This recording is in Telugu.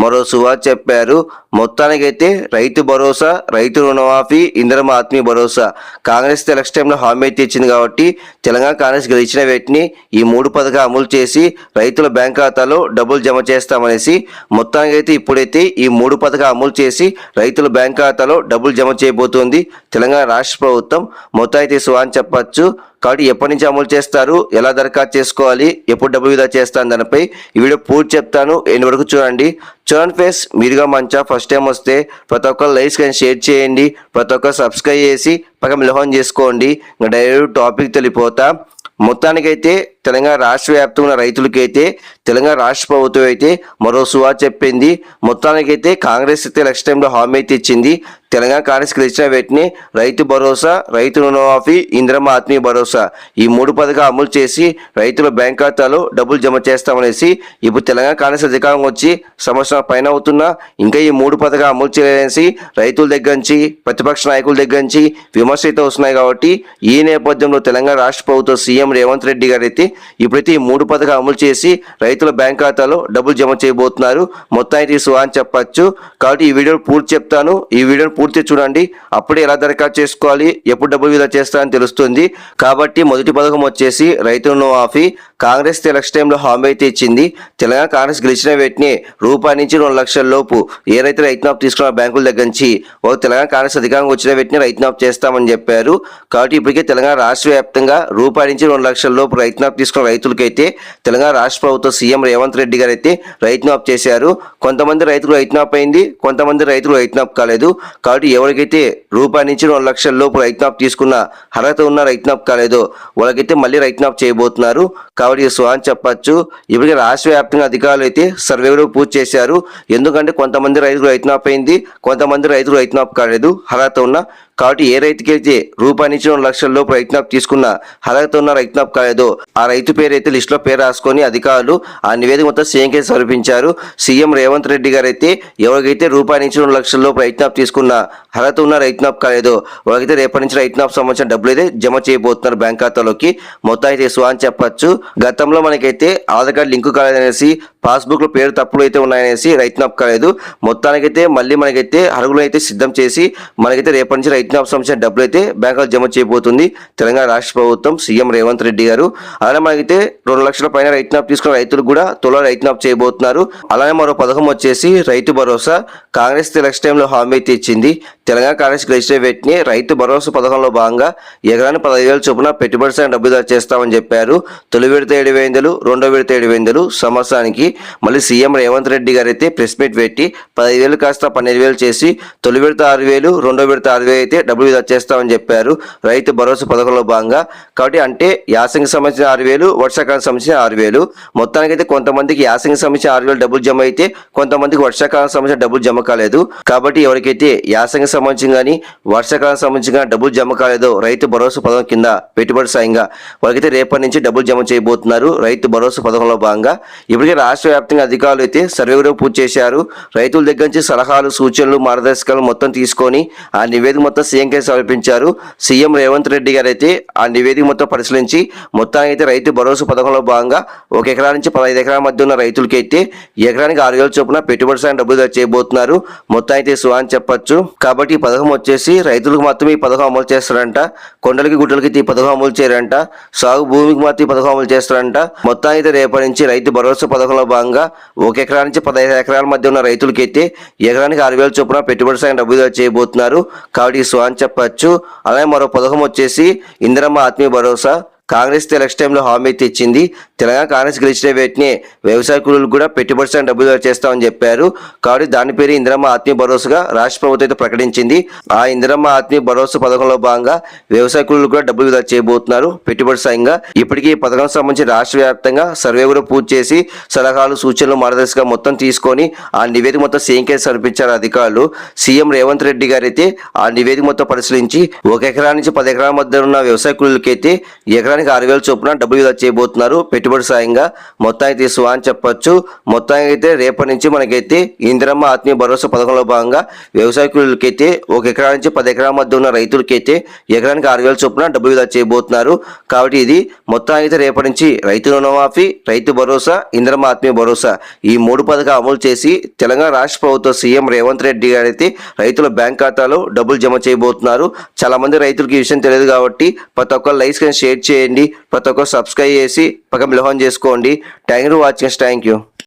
మరో సువార్ చెప్పారు మొత్తానికైతే రైతు భరోసా రైతు రుణమాఫీ ఇంద్రమ ఆత్మీయ భరోసా. కాంగ్రెస్ నెక్స్ట్ టైంలో హామీ అయితే ఇచ్చింది కాబట్టి తెలంగాణ కాంగ్రెస్ గెలిచిన వీటిని ఈ మూడు పథకం అమలు చేసి రైతుల బ్యాంక్ ఖాతాలో డబ్బులు జమ చేస్తామనేసి మొత్తానికైతే ఇప్పుడైతే ఈ మూడు పథకం అమలు చేసి రైతుల బ్యాంక్ ఖాతాలో డబ్బులు జమ చేయబోతోంది తెలంగాణ రాష్ట్ర ప్రభుత్వం. మొత్తానికి అయితే సువా అని చెప్పచ్చు. కాబట్టి ఎప్పటి నుంచి అమలు చేస్తారు ఎలా దరఖాస్తు చేసుకోవాలి ఎప్పుడు డబ్బులు విధా చేస్తాను దానిపై ఈ వీడియో పూర్తి చెప్తాను. ఎన్ని వరకు చూడండి. చూడండి ఫేస్ మీరుగా మంచిగా ఫస్ట్ టైం వస్తే ప్రతి ఒక్కరు లైక్స్ కానీ షేర్ చేయండి. ప్రతి ఒక్కరు సబ్స్క్రైబ్ చేసి పక్కన మిలహం చేసుకోండి. ఇంకా డైరెక్ట్ టాపిక్ తెలిపోతా. మొత్తానికైతే తెలంగాణ రాష్ట్ర వ్యాప్తంగా ఉన్న రైతులకైతే తెలంగాణ రాష్ట్ర ప్రభుత్వం అయితే మరో సువా చెప్పింది. మొత్తానికైతే కాంగ్రెస్ అయితే ఎలక్షన్ టైంలో హామీ అయితే ఇచ్చింది. తెలంగాణ కాంగ్రెస్ గెలిచిన వీటిని రైతు భరోసా రైతు రుణమాఫీ ఇంద్రమ్మ ఆత్మీయ భరోసా ఈ మూడు పథకాలు అమలు చేసి రైతుల బ్యాంక్ ఖాతాలో డబ్బులు జమ చేస్తామనేసి ఇప్పుడు తెలంగాణ కాంగ్రెస్ అధికారం వచ్చి సంవత్సరం పైన అవుతున్నా. ఇంకా ఈ మూడు పథకాలు అమలు చేయలేసి రైతుల దగ్గర నుంచి ప్రతిపక్ష నాయకుల దగ్గర నుంచి విమర్శ అయితే వస్తున్నాయి కాబట్టి ఈ నేపథ్యంలో తెలంగాణ రాష్ట్ర ప్రభుత్వ సీఎం రేవంత్ రెడ్డి గారు అయితే ఇప్పుడైతే ఈ మూడు పథకాలు అమలు చేసి రైతుల బ్యాంక్ ఖాతాలో డబ్బులు జమ చేయబోతున్నారు. మొత్తం అయితే ఈ సువా అని చెప్పచ్చు. కాబట్టి ఈ వీడియో పూర్తి చెప్తాను. ఈ వీడియో పూర్తి చూడండి. అప్పుడే ఎలా దరఖాస్తు చేసుకోవాలి? ఎప్పుడు డబ్బులు విడుదల చేస్తారని తెలుస్తుంది. కాబట్టి మొదటి పథకం వచ్చేసి రైతు రుణమాఫీ. కాంగ్రెస్ ఎలక్షన్ టైంలో హామీ అయితే ఇచ్చింది. తెలంగాణ కాంగ్రెస్ గెలిచిన వెంటనే రూపాయి నుంచి రెండు లక్షల లోపు ఏ రైతు రైతునాప్ తీసుకున్న బ్యాంకుల దగ్గర నుంచి ఓ తెలంగాణ కాంగ్రెస్ అధికారం వచ్చిన వెంటనే రైతునాప్ చేస్తామని చెప్పారు. కాబట్టి ఇప్పటికే తెలంగాణ రాష్ట్ర వ్యాప్తంగా రూపాయి నుంచి రెండు లక్షల లోపు రైతునాప్ తీసుకున్న రైతులకైతే తెలంగాణ రాష్ట్ర ప్రభుత్వ సీఎం రేవంత్ రెడ్డి గారు అయితే రైతునాప్ చేశారు. కొంతమంది రైతులు రైతునాప్ అయింది కొంతమంది రైతులు రైతునాప్ కాలేదు. కాబట్టి ఎవరికైతే రూపాయి నుంచి రెండు లక్షల లోపు రైతునాప్ తీసుకున్న అర్హత ఉన్న రైతునాప్ కాలేదో వాళ్ళకైతే మళ్ళీ రైతునాప్ చేయబోతున్నారు. కాబట్టి సో అని చెప్పచ్చు. ఇప్పటికే రాష్ట్ర వ్యాప్తంగా అధికారులు అయితే సర్వేలో పూర్తి చేశారు. ఎందుకంటే కొంతమంది రైతులు రైతునాప్ అయింది కొంతమంది రైతులు రైతునాప్ కాలేదు. అర్హత ఉన్న కాబట్టి ఏ రైతుకైతే రూపాయి నుంచి రెండు లక్షల్లో రైతునాప్ తీసుకున్న అర్హత ఉన్న రైతునాప్ కాలేదో ఆ రైతు పేరు అయితే లిస్టులో పేరు రాసుకొని అధికారులు ఆ నివేదిక మొత్తం సీఎంకే సమర్పించారు. సీఎం రేవంత్ రెడ్డి గారు అయితే ఎవరికైతే రూపాయి నుంచి రెండు లక్షల్లో రైతునాప్ తీసుకున్న అర్హత ఉన్న రైతునాప్ కాలేదో వాళ్ళకైతే రేపటి నుంచి రైతునాప్ సంబంధించిన డబ్బులు అయితే జమ చేయబోతున్నారు బ్యాంక్ ఖాతాలోకి. మొత్తం అయితే సో అని చెప్పచ్చు. గతంలో మనకైతే ఆధార్ కార్డు లింకు కాలేదనేసి పాస్బుక్లో పేరు తప్పులు అయితే ఉన్నాయనేసి రైతునాప్ కాలేదు మొత్తానికైతే మళ్ళీ మనకైతే అరుగులు అయితే సిద్ధం చేసి మనకైతే రేపటి నుంచి రైతునాప్ సంబంధించిన డబ్బులు అయితే బ్యాంకులో జమ చేయబోతుంది. తెలంగాణ రాష్ట్ర ప్రభుత్వం సీఎం రేవంత్ రెడ్డి గారు. అలానే మనకైతే రెండు లక్షల పైన రైతునాప్ తీసుకున్న రైతులు కూడా త్వరలో రైతునాప్ చేయబోతున్నారు. అలానే మరో పథకం వచ్చేసి రైతు భరోసా. కాంగ్రెస్ ఎలక్షన్ టైంలో హామీ అయితే ఇచ్చింది. తెలంగాణ కాంగ్రెస్ గెలిచిన వ్యక్తిని రైతు భరోసా పథకంలో భాగంగా ఎకరాన్ని పదహైదు వేల చొప్పున పెట్టుబడి సాయం డబ్బు చేస్తామని చెప్పారు. తొలి విడత ఏడు వేలు రెండో విడత ఏడు వేలు సంవత్సరానికి మళ్ళీ సీఎం రేవంత్ రెడ్డి గారు అయితే ప్రెస్ మీట్ పెట్టి పదహైదు వేలు కాస్త పన్నెండు వేలు చేసి తొలి విడత ఆరు వేలు రెండో విడత ఆరు వేలు అయితే డబ్బులు విడుదల చేస్తామని చెప్పారు. రైతు భరోసా పథకంలో భాగంగా. కాబట్టి అంటే యాసంగి సంబంధించిన ఆరు వేలు వర్షాకాలం సంబంధించిన ఆరు వేలు మొత్తానికైతే కొంతమందికి యాసంగి సంబంధించిన ఆరు వేలు డబ్బులు జమ అయితే కొంతమందికి వర్షాకాలం సంబంధించిన డబ్బులు జమ కాలేదు. కాబట్టి ఎవరికైతే యాసంగి సంబంధించి కానీ వర్షాకాలం సంబంధించి కానీ డబ్బులు జమ కాలేదో రైతు భరోసా పథకం కింద పెట్టుబడి సాయంగా. వాళ్ళకైతే రేపటి నుంచి డబ్బులు జమ చేయబోతున్నారు రైతు భరోసా పథకంలో భాగంగా. ఇప్పటికే రాష్ట్ర వ్యాప్తంగా అధికారులు అయితే సర్వేలో పూర్తి చేశారు. రైతుల దగ్గర నుంచి సలహాలు సూచనలు మార్గదర్శకాలు మొత్తం తీసుకొని ఆ నివేదిక మొత్తం సీఎంకే సమర్పించారు. సీఎం రేవంత్ రెడ్డి గారు అయితే ఆ నివేదిక మొత్తం పరిశీలించి మొత్తానికి అయితే రైతు భరోసా పథకంలో భాగంగా ఒక ఎకరా నుంచి పదహైదు ఎకరాల మధ్య ఉన్న రైతులకి అయితే ఎకరానికి ఆరు వేల చొప్పున పెట్టుబడి సాయం డబ్బులు చేయబోతున్నారు. మొత్తం అయితే సువా అని చెప్పొచ్చు. కాబట్టి ఈ పథకం వచ్చేసి రైతులకు మాత్రం ఈ పథకం అమలు చేస్తారంట. కొండలకి గుట్టలకి ఈ పథకం అమలు చేయరంట. సాగు భూమికి మాత్రం ఈ పథకం అమలు చేస్తారంట. మొత్తం అయితే రేపటి నుంచి రైతు భరోసా పథకంలో భాగంగా ఒక ఎకరా నుంచి పదహైదు ఎకరాల మధ్య ఉన్న రైతులకి అయితే ఎకరానికి ఆరు వేల చొప్పున పెట్టుబడి సాయం డబ్బు చేయబోతున్నారు. కాబట్టి స్వాన్ చెప్పచ్చు. అని అలాగే మరో పథకం వచ్చేసి ఇందిరమ్మ ఆత్మీయ భరోసా. కాంగ్రెస్ ఎలక్షన్ టైంలో హామీ అయితే ఇచ్చింది తెలంగాణ కాంగ్రెస్ గెలిచిన వీటిని వ్యవసాయ కూలీలు కూడా పెట్టుబడి సాయం డబ్బులు చేస్తామని చెప్పారు. కాబట్టి దాని పేరు ఇందిరమ్మ ఆత్మీయ భరోసాగా రాష్ట్ర ప్రభుత్వం అయితే ప్రకటించింది. ఆ ఇందిరమ్మ ఆత్మీయ భరోసా పథకంలో భాగంగా వ్యవసాయ కూలీలు కూడా డబ్బులు విడుదల చేయబోతున్నారు. పెట్టుబడి సాయంగా ఇప్పటికీ ఈ పథకం సంబంధించి రాష్ట్ర వ్యాప్తంగా సర్వే కూడా పూర్తి చేసి సలహాలు సూచనలు మార్గదర్శకంగా మొత్తం తీసుకొని ఆ నివేదిక మొత్తం సీఎంకే సమర్పించారు అధికారులు. సీఎం రేవంత్ రెడ్డి గారు అయితే ఆ నివేదిక మొత్తం పరిశీలించి ఒక ఎకరా నుంచి పది ఎకరాల మధ్య ఉన్న వ్యవసాయ కూలీలకైతే ఎకరానికి ఎకరానికి ఆరు వేల చొప్పున డబ్బులు చేయబోతున్నారు. పెట్టుబడి సాయంగా మొత్తానికి తీసుకువా అని చెప్పొచ్చు. మొత్తానికి అయితే రేపటి నుంచి మనకైతే ఇందిరమ్మ ఆత్మీయ భరోసా పథకంలో భాగంగా వ్యవసాయకులకైతే ఒక ఎకరా నుంచి పది ఎకరాల మధ్య ఉన్న రైతులకైతే ఎకరానికి ఆరు వేల చొప్పున డబ్బులు విడుదల చేయబోతున్నారు. కాబట్టి ఇది మొత్తానికి అయితే రేపటి నుంచి రైతు రుణమాఫీ రైతు భరోసా ఇందిరమ్మ ఆత్మీయ భరోసా ఈ మూడు పథకం అమలు చేసి తెలంగాణ రాష్ట్ర ప్రభుత్వ సీఎం రేవంత్ రెడ్డి గారైతే రైతుల బ్యాంక్ ఖాతాలో డబ్బులు జమ చేయబోతున్నారు. చాలా మంది రైతులకు ఈ విషయం తెలియదు కాబట్టి ప్రతి ఒక్కరు లైక్స్ కానీ షేర్ చేయండి. ప్రతి ఒక్కరు సబ్స్క్రైబ్ చేసి పక్కన మిలహం చేసుకోండి. Thank you watching thank you